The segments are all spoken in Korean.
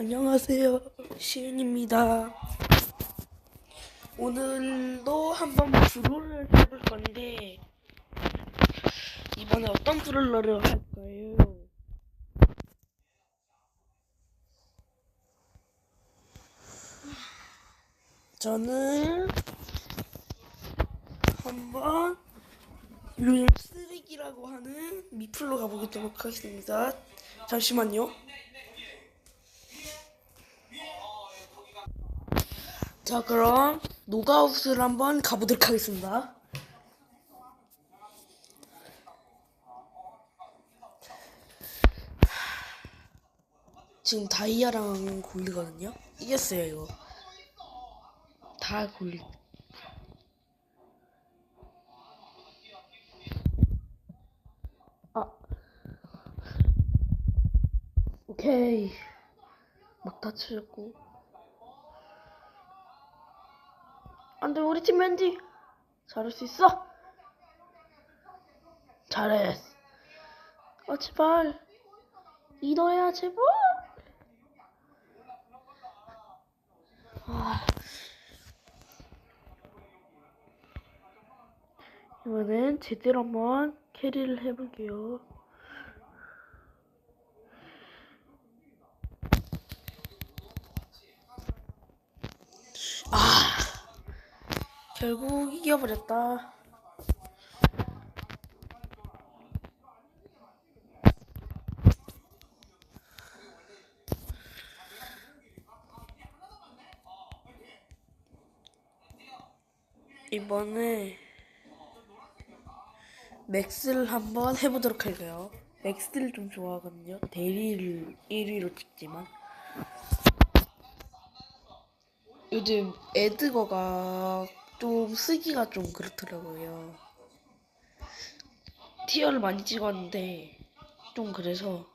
안녕하세요. 시은입니다. 오늘도 한번 브롤을 해볼 건데, 이번에 어떤 브롤러를 할까요? 저는 한번 요즘 쓰레기라고 하는 미플로 가보도록 하겠습니다. 잠시만요. 자, 그럼 노가웃을 한번 가보도록 하겠습니다. 지금 다이아랑 골리거든요. 이겼어요, 이거. 다 골리. 아. 오케이. 막 다치셨고. 안돼 우리 팀 맨디 잘할 수 있어. 잘해 아 제발. 이너야 제발. 아. 이번엔 제대로 한번 캐리를 해볼게요 아 결국 이겨버렸다. 이번에 맥스를 한번 해보도록 할게요. 맥스를 좀 좋아하거든요. 대리를 1위로 찍지만 요즘 에드거가 좀 쓰기가 좀 그렇더라고요. 티어를 많이 찍었는데 좀 그래서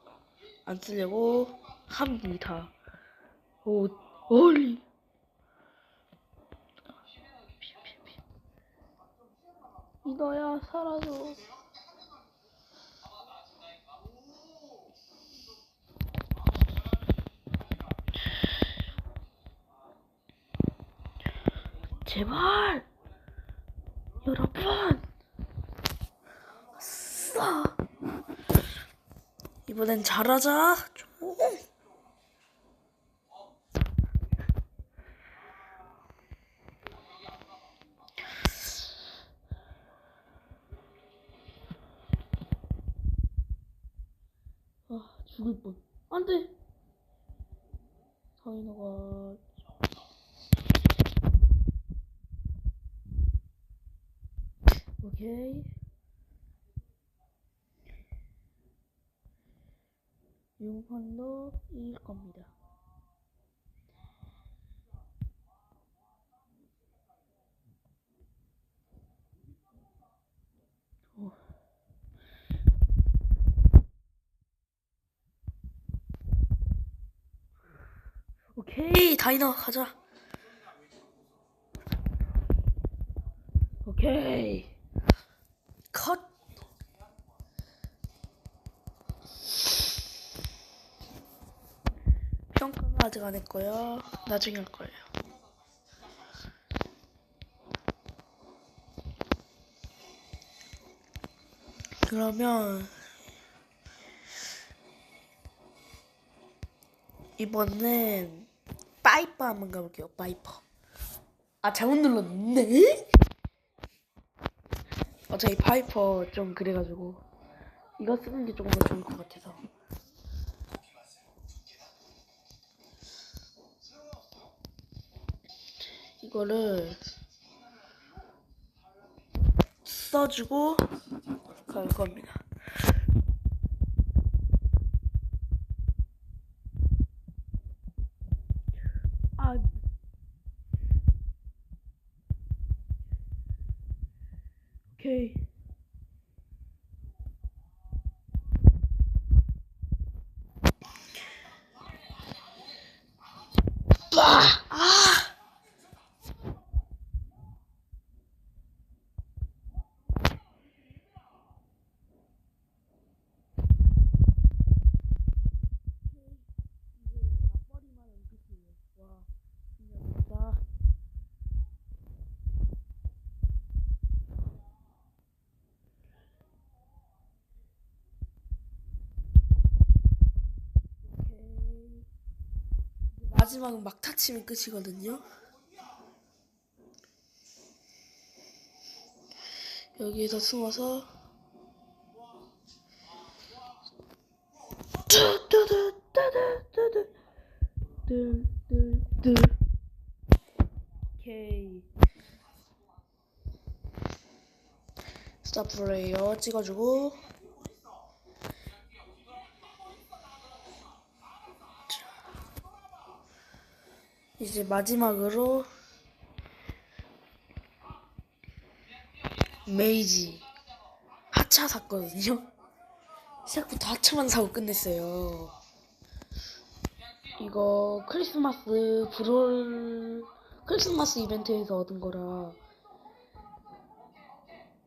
안 쓰려고 합니다. 오, 얼리. 이거야 사라져. 제발. 여러분. 싸 이번엔 잘하자. 좀. 아 죽을 뻔. 안돼. 사이너가 오케이. 용판도 이길 겁니다. 오. 오케이 다이너 가자. 오케이. 안 했고요. 나중에 할 거예요. 그러면 이번엔 파이퍼 한번 가볼게요. 파이퍼. 아 잘못 눌렀네. 어차피 파이퍼 좀 그래가지고 이거 쓰는 게 조금 더 좋을 것 같아서 이거를 써주고 갈 겁니다. 아 오케이. 아! 마지막은 막타 치면 끝이거든요. 여기에서 숨어서 오케이 스탑 플레이어 찍어주고 이제 마지막으로 메이지 하차 샀거든요. 시작부터 하차만 사고 끝냈어요. 이거 크리스마스 브롤 크리스마스 이벤트에서 얻은 거라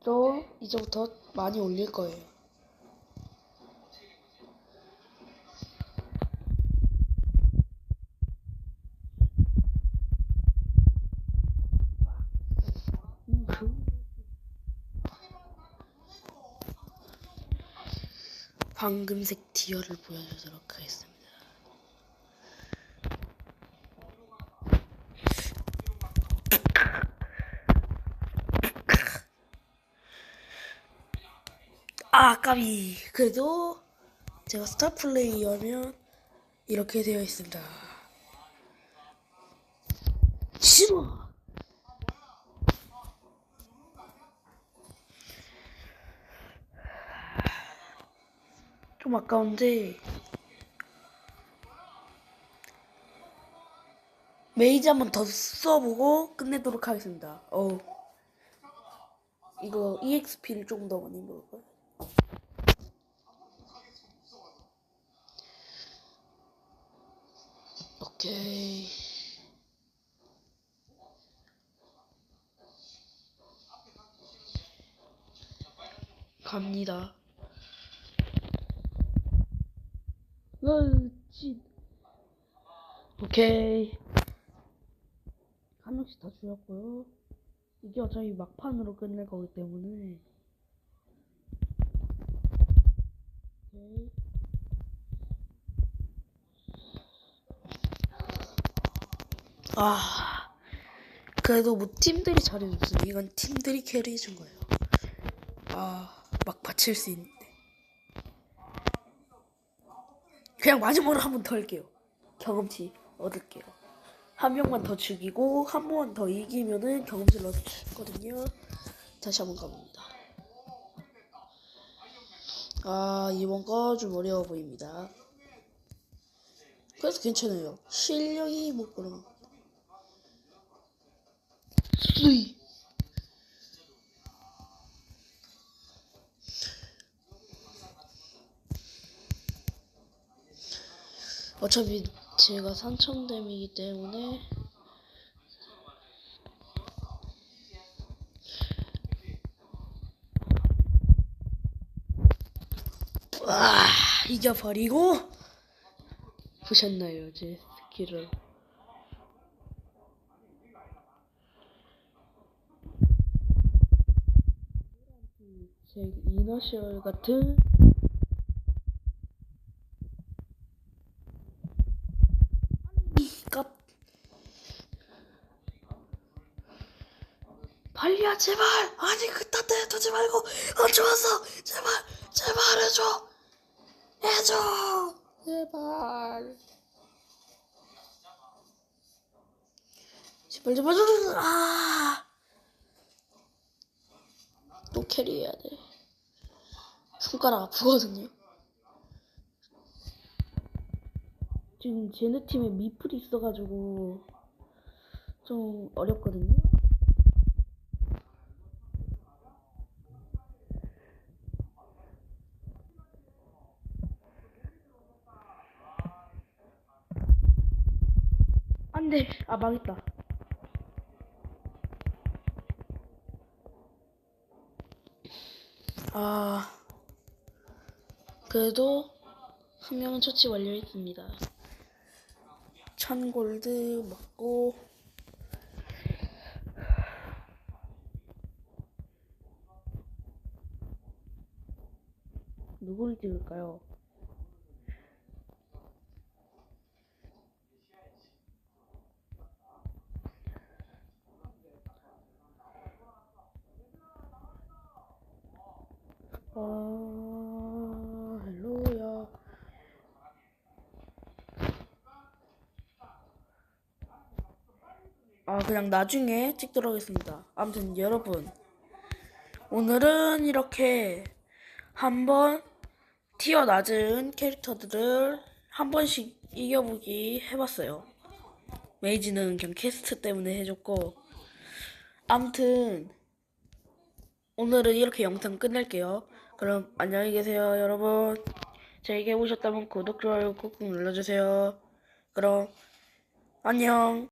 또 이제부터 많이 올릴 거예요. 황금색 디어를 보여주도록 하겠습니다. 아, 까비. 그래도 제가 스타 플레이어면 이렇게 되어 있습니다. 싫어. 좀 아까운데 메이지 한 번 더 써보고 끝내도록 하겠습니다. 어 이거 EXP를 조금 더 많이 먹을까요? 오케이 갑니다. 그렇지. 오케이. 한 명씩 다 죽였고요. 이게 어차피 막판으로 끝낼 거기 때문에. 오케이. 아. 그래도 뭐 팀들이 잘해줬어요. 이건 팀들이 캐리해준 거예요. 아, 막 받칠 수 있는데. 그냥 마지막으로 한 번 더 할게요. 경험치 얻을게요. 한 명만 더 죽이고 한 번 더 이기면은 경험치를 얻거든요. 다시 한 번 가봅니다. 아 이번 거 좀 어려워 보입니다. 그래도 괜찮아요. 실력이 못 그런. 수이. 어차피 제가 산청댐이기 때문에 와 이겨버리고 보셨나요 제 스킬을? 제 이너셜 같은 깝. 빨리야 제발! 아니 그딴 데 두지 말고! 어 좋았어! 제발! 제발 해줘! 해줘! 제발! 제발 제발 제발! 아또 캐리 해야 돼. 손가락 아프거든요 지금 쟤네 팀에 미플이 있어가지고 좀 어렵거든요. 안돼, 아 망했다. 아 그래도 한 명은 처치 완료했습니다. 찬 골드 먹고 누굴 찍을까요? 어... 그냥 나중에 찍도록 하겠습니다. 아무튼 여러분 오늘은 이렇게 한번 티어 낮은 캐릭터들을 한 번씩 이겨보기 해봤어요. 메이지는 그냥 캐스트 때문에 해줬고 아무튼 오늘은 이렇게 영상 끝낼게요. 그럼 안녕히 계세요 여러분. 재밌게 보셨다면 구독, 좋아요 꾹꾹 눌러주세요. 그럼 안녕.